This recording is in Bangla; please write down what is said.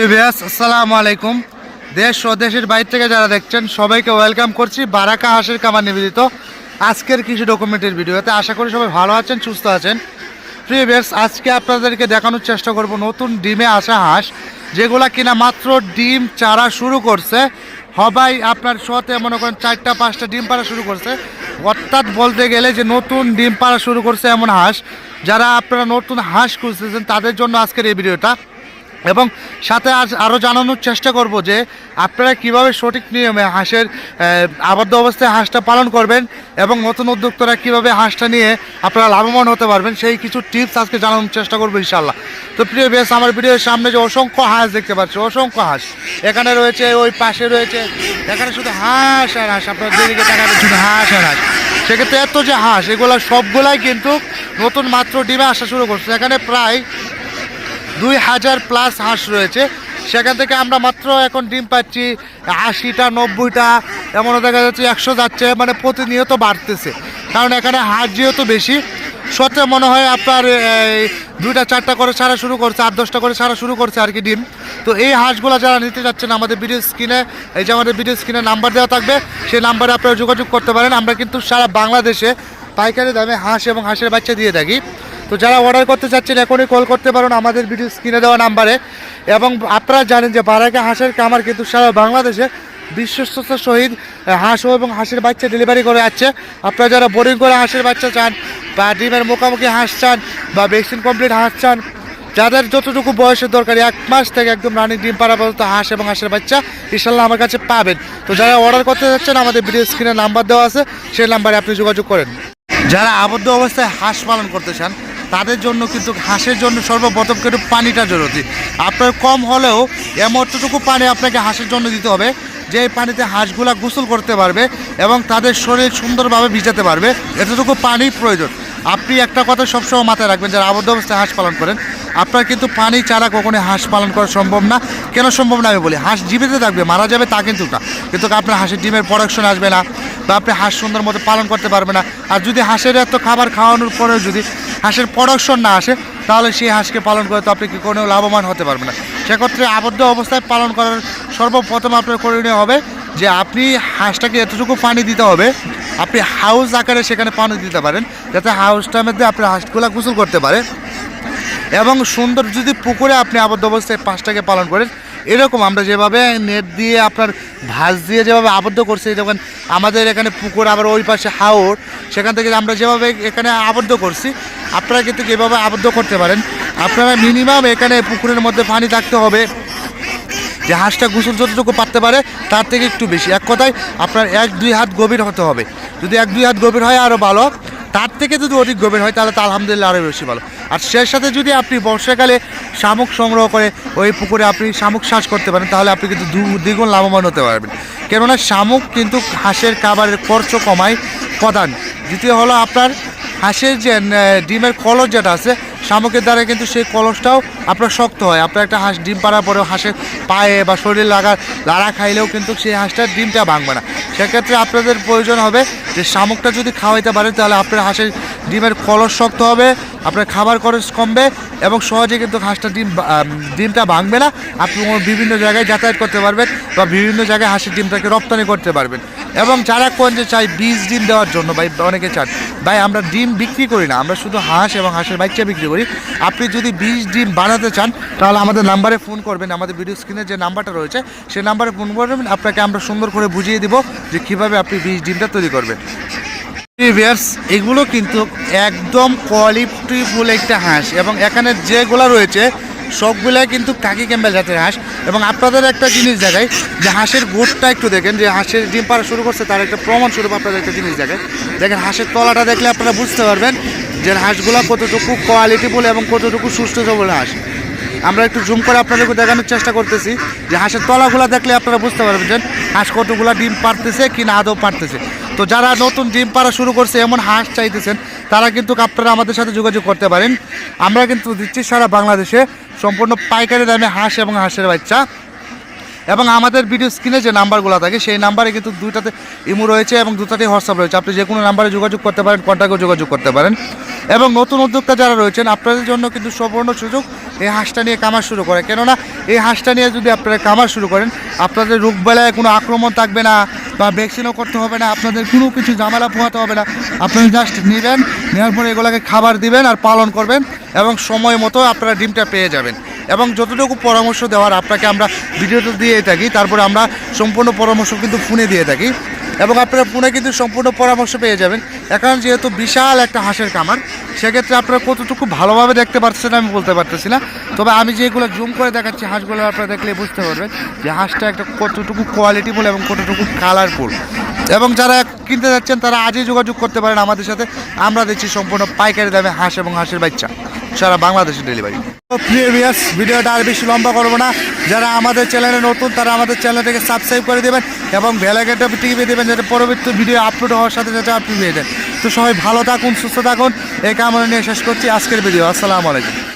আসসালামু আলাইকুম। দেশ ও দেশের বাইরে থেকে যারা দেখছেন, সবাইকে ওয়েলকাম করছি বারাকা হাঁসের কামার নিবেদিত আজকের কিছু ডকুমেন্টের ভিডিওতে। আশা করি সবাই ভালো আছেন, সুস্থ আছেন। প্রিভিয়ার্স আজকে আপনাদেরকে দেখানোর চেষ্টা করব নতুন ডিমে আসা হাঁস, যেগুলা কিনা মাত্র ডিম চারা শুরু করছে। সবাই আপনার শোতে মনে করেন চারটা, পাঁচটা ডিম পাড়া শুরু করছে। অর্থাৎ বলতে গেলে যে নতুন ডিম পাড়া শুরু করছে এমন হাঁস। যারা আপনারা নতুন হাঁস খুঁজতেছেন, তাদের জন্য আজকের এই ভিডিওটা। এবং সাথে আজ আরও জানানোর চেষ্টা করব যে আপনারা কীভাবে সঠিক নিয়মে হাঁসের আবদ্ধ অবস্থায় হাঁসটা পালন করবেন এবং নতুন উদ্যোক্তারা কীভাবে হাঁসটা নিয়ে আপনারা লাভবান হতে পারবেন, সেই কিছু টিপস আজকে জানানোর চেষ্টা করব ইনশাল্লাহ তো প্রিয় বেশ আমার ভিডিওর সামনে যে অসংখ্য হাঁস দেখতে পাচ্ছি, অসংখ্য হাঁস। এখানে রয়েছে, ওই পাশে রয়েছে, এখানে শুধু হাঁস আর হাঁস, আপনার যেদিকে তাকাবেন শুধু হাঁস আর হাঁস। সেক্ষেত্রে এত যে হাঁস, এগুলো সবগুলাই কিন্তু নতুন মাত্র ডিমে আসা শুরু করছে। এখানে প্রায় দুই হাজার প্লাস হাঁস রয়েছে। সেখান থেকে আমরা মাত্র এখন ডিম পাচ্ছি আশিটা, নব্বইটা, এমনও দেখা যাচ্ছে একশো যাচ্ছে মানে প্রতিনিয়ত বাড়তেছে। কারণ এখানে হাঁস যেহেতু বেশি সত্যি মনে হয় আপনার দুইটা, চারটা করে ছাড়া শুরু করছে, আট, দশটা করে ছাড়া শুরু করছে আর কি ডিম। তো এই হাঁসগুলো যারা নিতে যাচ্ছেন আমাদের ভিডিও স্ক্রিনে এই যে আমাদের ভিডিও স্ক্রিনে নাম্বার দেওয়া থাকবে, সেই নাম্বারে আপনারা যোগাযোগ করতে পারেন। আমরা কিন্তু সারা বাংলাদেশে পাইকারি দামে হাঁস এবং হাঁসের বাচ্চা দিয়ে থাকি। তো যারা অর্ডার করতে চাচ্ছেন, এখনই কল করতে পারেন আমাদের ভিডিও স্ক্রিনে দেওয়া নাম্বারে এবং আপনারা জানেন যে বারাকা হাঁসের কামার কিন্তু সারা বাংলাদেশে বিশ্বস্ততার সহিত হাঁস এবং হাঁসের বাচ্চা ডেলিভারি করে যাচ্ছে। আপনারা যারা বোরিং করে হাঁসের বাচ্চা চান বা ডিমের মোকামুখি হাঁস চান বা ভ্যাকসিন কমপ্লিট হাঁস চান, যাদের যতটুকু বয়সের দরকার, এক মাস থেকে একদম রানিং ডিম পাড়া পর্যন্ত হাঁস এবং হাঁসের বাচ্চা ইনশাল্লাহ আমার কাছে পাবেন। তো যারা অর্ডার করতে চাচ্ছেন আমাদের ভিডিও স্ক্রিনে নাম্বার দেওয়া আছে, সেই নাম্বারে আপনি যোগাযোগ করেন। যারা আবদ্ধ অবস্থায় হাঁস পালন করতে চান তাদের জন্য কিন্তু হাঁসের জন্য সর্বপ্রথম কিন্তু পানিটা জরুরি। আপনার কম হলেও এমতটুকু পানি আপনাকে হাঁসের জন্য দিতে হবে, যে পানিতে হাঁসগুলা গোসল করতে পারবে এবং তাদের শরীর সুন্দরভাবে ভিজাতে পারবে, এতটুকু পানি প্রয়োজন। আপনি একটা কথা সবসময় মাথায় রাখবেন, যারা আবদ্ধ অবস্থায় হাঁস পালন করেন, আপনার কিন্তু পানি ছাড়া কখনোই হাঁস পালন করা সম্ভব না। কেন সম্ভব না আমি বলি, হাঁস জীবিত থাকবে, মারা যাবে তা কিন্তু না। কিন্তু আপনার হাঁসের ডিমের প্রোডাকশন আসবে না, বা আপনি হাঁস সুন্দর মতো পালন করতে পারবে না। আর যদি হাঁসের এত খাবার খাওয়ানোর পরেও যদি হাঁসের প্রোডাকশন না আসে, তাহলে সেই হাঁসকে পালন করে তো আপনি কোনো লাভবান হতে পারবেন না। সেক্ষেত্রে আবদ্ধ অবস্থায় পালন করার সর্বপ্রথম আপনার করণীয় হবে যে আপনি হাঁসটাকে এতটুকু পানি দিতে হবে, আপনি হাউস আকারে সেখানে পানি দিতে পারেন, যাতে হাউসটার মধ্যে আপনার হাঁসগুলা গোসল করতে পারে এবং সুন্দর যদি পুকুরে আপনি আবদ্ধ অবস্থায় পাঁচটাকে পালন করেন, এরকম আমরা যেভাবে নেট দিয়ে আপনার ভাঁজ দিয়ে যেভাবে আবদ্ধ করছি যেমন আমাদের এখানে পুকুর, আবার ওই পাশে হাওর, সেখান থেকে আমরা যেভাবে এখানে আবদ্ধ করছি আপনারা কিন্তু এভাবে আবদ্ধ করতে পারেন। আপনারা মিনিমাম এখানে পুকুরের মধ্যে পানি থাকতে হবে। যে হাঁসটা গোসল যতটুকু পারতে পারে, তার থেকে একটু বেশি। এক কথায়, আপনার এক দুই হাত গভীর হতে হবে। যদি এক দুই হাত গভীর হয় আরও ভালো। তার থেকে যদি অধিক গভীর হয়, তাহলে তো আলহামদুলিল্লাহ আরও বেশি ভালো। আর সেই সাথে যদি আপনি বর্ষাকালে শামুক সংগ্রহ করে ওই পুকুরে আপনি শামুক শ্বাস করতে পারেন, তাহলে আপনি কিন্তু দ্বিগুণ লাভবান হতে পারবেন। কেননা, শামুক কিন্তু হাঁসের খাবারের খরচ কমায় প্রধান। দ্বিতীয় হলো আপনার হাঁসের যে ডিমের কলস যেটা আছে, শামুকের দ্বারা কিন্তু সেই কলসটাও আপনার শক্ত হয়। আপনার একটা হাঁস ডিম পাড়ার পরেও হাঁসের পায়ে বা শরীরে লাগা, লাড়া খাইলেও কিন্তু সেই হাঁসটার ডিমটা ভাঙবে না। সেক্ষেত্রে আপনাদের প্রয়োজন হবে যে, শামুকটা যদি খাওয়াইতে পারেন, তাহলে আপনার হাঁসের ডিমের কলস শক্ত হবে, আপনার খাবার খরচ কমবে এবং সহজে কিন্তু হাঁসটা ডিম ডিমটা ভাঙবে না। আপনি বিভিন্ন জায়গায় যাতায়াত করতে পারবেন বা বিভিন্ন জায়গায় হাঁসের ডিমটাকে রপ্তানি করতে পারবেন। এবং যারা কোন যে চাই বীজ ডিম দেওয়ার জন্য, ভাই, অনেকে চান। ভাই, আমরা ডিম বিক্রি করি না, আমরা শুধু হাঁস এবং হাঁসের বাচ্চা বিক্রি করি। আপনি যদি বীজ ডিম বানাতে চান, তাহলে আমাদের নাম্বারে ফোন করবেন, আমাদের ভিডিও স্ক্রিনে যে নাম্বারটা রয়েছে সেই নাম্বারে ফোন করবেন, আপনাকে আমরা সুন্দর করে বুঝিয়ে দিব যে কীভাবে আপনি বীজ ডিমটা তৈরি করবেন। এগুলো কিন্তু একদম কোয়ালিটিফুল একটা হাঁস এবং এখানে যেগুলো রয়েছে সবগুলাই কিন্তু কাকি ক্যাম্বেল জাতের হাঁস। এবং আপনাদের একটা জিনিস দেখায় যে হাঁসের গোটটা একটু দেখেন, যে হাঁসের ডিম পাড়া শুরু করছে, তার একটা প্রমাণ স্বরূপ আপনাদের একটা জিনিস দেখায় দেখেন, হাঁসের তলাটা দেখলে আপনারা বুঝতে পারবেন যে হাঁসগুলো কতটুকু কোয়ালিটিফুল এবং কতটুকু সুস্থ সবল হাঁস। আমরা একটু জুম করে আপনাদেরকে দেখানোর চেষ্টা করতেছি, যে হাঁসের তলাগুলো দেখলে আপনারা বুঝতে পারবেন হাঁস কতগুলো ডিম পারতেছে কি না আদৌ পারতেছে তো যারা নতুন ডিম পাড়া শুরু করছে, এমন হাঁস চাইতেছেন, তারা কিন্তু আপনারা আমাদের সাথে যোগাযোগ করতে পারেন। আমরা কিন্তু দিচ্ছি সারা বাংলাদেশে সম্পূর্ণ পাইকারি দামে হাঁস এবং হাঁসের বাচ্চা। এবং আমাদের ভিডিও স্ক্রিনে যে নাম্বারগুলো থাকে, সেই নাম্বারে কিন্তু দুইটাতে ইমো রয়েছে এবং দুটাতেই হোয়াটসঅ্যাপ রয়েছে। আপনি যে কোনো নাম্বারে যোগাযোগ করতে পারেন কন্ট্যাক্টে যোগাযোগ করতে পারেন। এবং নতুন উদ্যোক্তা যারা রয়েছেন, আপনাদের জন্য কিন্তু সুবর্ণ সুযোগ এই হাঁসটা নিয়ে কামার শুরু করে। কেননা, এই হাঁসটা নিয়ে যদি আপনারা কামার শুরু করেন, আপনাদের রোগবেলায় কোনো আক্রমণ থাকবে না বা ভ্যাকসিনও করতে হবে না, আপনাদের কোনো কিছু ঝামেলা পোহাতে হবে না। আপনারা জাস্ট নেবেন, নেওয়ার পরে এগুলোকে খাবার দিবেন আর পালন করবেন। এবং সময় মতো আপনারা ডিমটা পেয়ে যাবেন। এবং যতটুকু পরামর্শ দেওয়ার আপনাকে আমরা ভিডিওতে দিয়ে থাকি, তারপরে আমরা সম্পূর্ণ পরামর্শ কিন্তু ফোনে দিয়ে থাকি। এবং আপনারা ফোনে কিন্তু সম্পূর্ণ পরামর্শ পেয়ে যাবেন। এখন যেহেতু বিশাল একটা হাঁসের কামার সেক্ষেত্রে আপনারা কতটুকু ভালোভাবে দেখতে পাচ্ছেন আমি বলতে পারতেছি না। তবে আমি যেগুলো জুম করে দেখাচ্ছি হাঁসগুলো আপনারা দেখলে বুঝতে পারবেন যে হাঁসটা একটা কতটুকু কোয়ালিটিফুল এবং কতটুকু কালারফুল এবং যারা কিনতে যাচ্ছেন, তারা আজই যোগাযোগ করতে পারেন আমাদের সাথে। আমরা দিচ্ছি সম্পূর্ণ পাইকারি দামে হাঁস এবং হাঁসের বাচ্চা। সারা বাংলাদেশে ডেলিভারি প্রিয় ভিউয়ার্স ভিডিওটা আর বেশি লম্বা করব না। যারা আমাদের চ্যানেলে নতুন, তারা আমাদের চ্যানেলটাকে সাবস্ক্রাইব করে দেবেন এবং বেলাগেটটা টিভি দেবেন যাতে পরবর্তী ভিডিও আপলোড হওয়ার সাথে সাথে আপনি পেয়ে যান। তো সবাই ভালো থাকুন, সুস্থ থাকুন। এই কামনা নিয়ে শেষ করছি আজকের ভিডিও আসসালামু আলাইকুম।